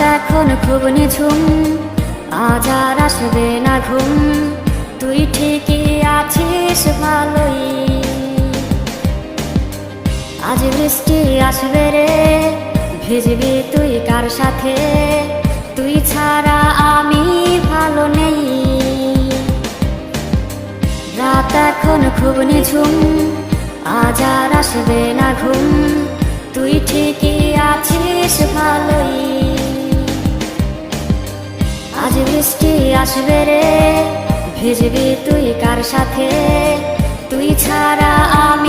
এখন খুব নিঝুম। আজ আর আসবে না ঘুম। তুই ঠিকই আছিস, ভালোই। আজ বৃষ্টি আসবে রে, ভিজবি তুই কার সাথে? তুই ছাড়া আমি ভালো নেই। রাত এখন খুব নিঝুম। আজ আর আসবে না ঘুম। তুই ঠিকই আছিস, ভালোই। বৃষ্টি আসবে রে ভিজবি তুই কার সাথে? তুই ছাড়া আমি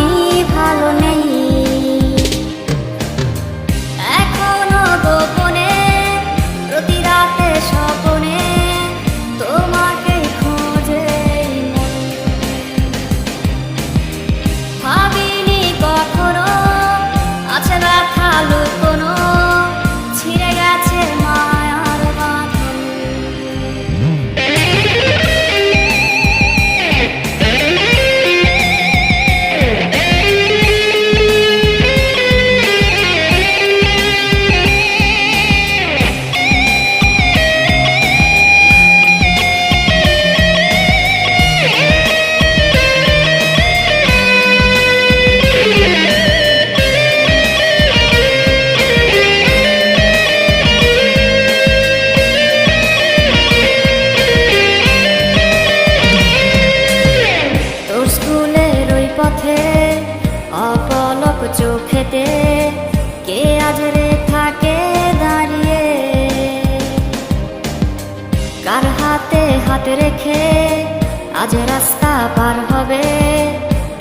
আজ রাস্তা পার হবে।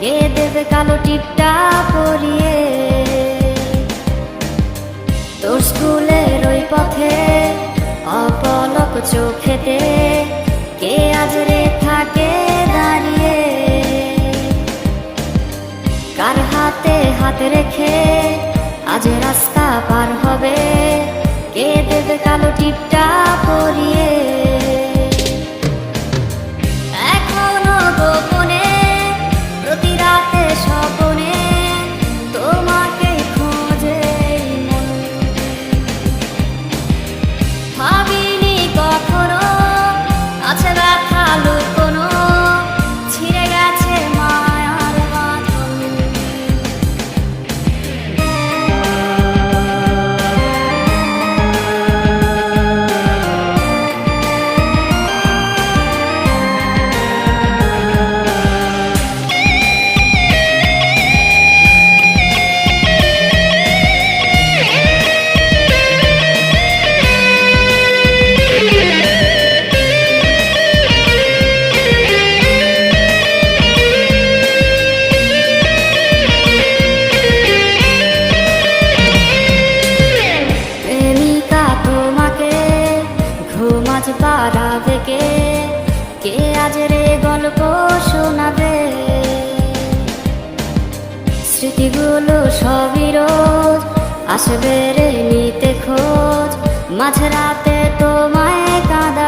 কে দেবে কালো টিপটা পরিয়ে? তোর স্কুলের ওই পথে, অপলক চোখেতে, কে আজ রে থাকে দাঁড়িয়ে? কার হাতে হাত রেখে আজ রাস্তা পার হবে? কে দেবে কালো টিপটা পরিয়ে? ঘুমাজ থেকে কে আজ রে গল্প শোনাবে? স্মৃতিগুলো সবই রোজ আসবে রে নিতে খোঁজ। মাঝরাতে তোমায় কাঁদাবে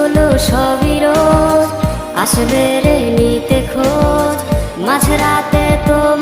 স্মৃতিগুলো সবই রোজ। আসবে রে নিতে খোঁজ। মাঝরাতে তোমায়